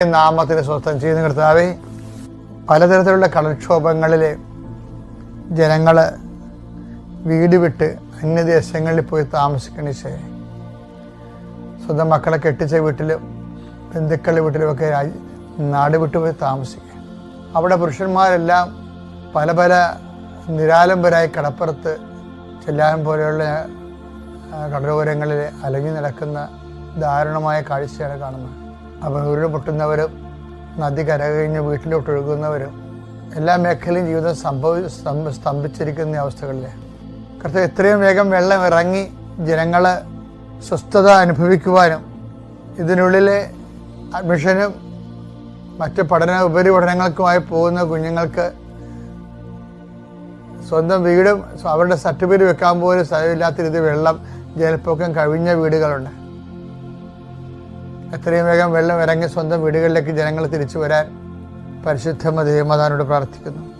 നാമത്തിന് സ്വസ്ഥം ചെയ്യുന്ന കർത്താവെ പലതരത്തിലുള്ള കടൽക്ഷോഭങ്ങളിൽ ജനങ്ങൾ വീട് വിട്ട് അന്യദേശങ്ങളിൽ പോയി താമസിക്കണ ശരി സ്വന്തം മക്കളെ കെട്ടിച്ച വീട്ടിലും ബന്ധുക്കളുടെ വീട്ടിലുമൊക്കെ നാട് വിട്ടു പോയി താമസിക്കുക. അവിടെ പുരുഷന്മാരെല്ലാം പല പല നിരാലംബരായി കടപ്പുറത്ത് ചെല്ലാനം പോലെയുള്ള കടലോരങ്ങളിൽ അലഞ്ഞു നടക്കുന്ന ദാരുണമായ കാഴ്ചയാണ് കാണുന്നത്. അപ്പോൾ ഉരുൾ പൊട്ടുന്നവരും നദി കരകഴിഞ്ഞ് വീട്ടിലോട്ട് ഒഴുകുന്നവരും എല്ലാ മേഖലയും ജീവിതം സംഭവി സ്തംഭ- സ്തംഭിച്ചിരിക്കുന്ന അവസ്ഥകളിലെ. കൃത്യം എത്രയും വേഗം വെള്ളം ഇറങ്ങി ജനങ്ങൾ സ്വസ്ഥത അനുഭവിക്കുവാനും ഇതിനുള്ളിലെ അഡ്മിഷനും മറ്റ് പഠന ഉപരിപഠനങ്ങൾക്കുമായി പോകുന്ന കുഞ്ഞുങ്ങൾക്ക് സ്വന്തം വീടും അവരുടെ സർട്ടിഫിക്കറ്റ് വെക്കാൻ പോലും സ്ഥലമില്ലാത്ത രീതി വെള്ളം ജലപ്പൊക്കം കവിഞ്ഞ വീടുകളുണ്ട്. എത്രയും വേഗം വെള്ളം ഇറങ്ങി സ്വന്തം വീടുകളിലേക്ക് ജനങ്ങൾ തിരിച്ചു വരാൻ പരിശുദ്ധ ദൈവമാതാനോട് പ്രാർത്ഥിക്കുന്നു.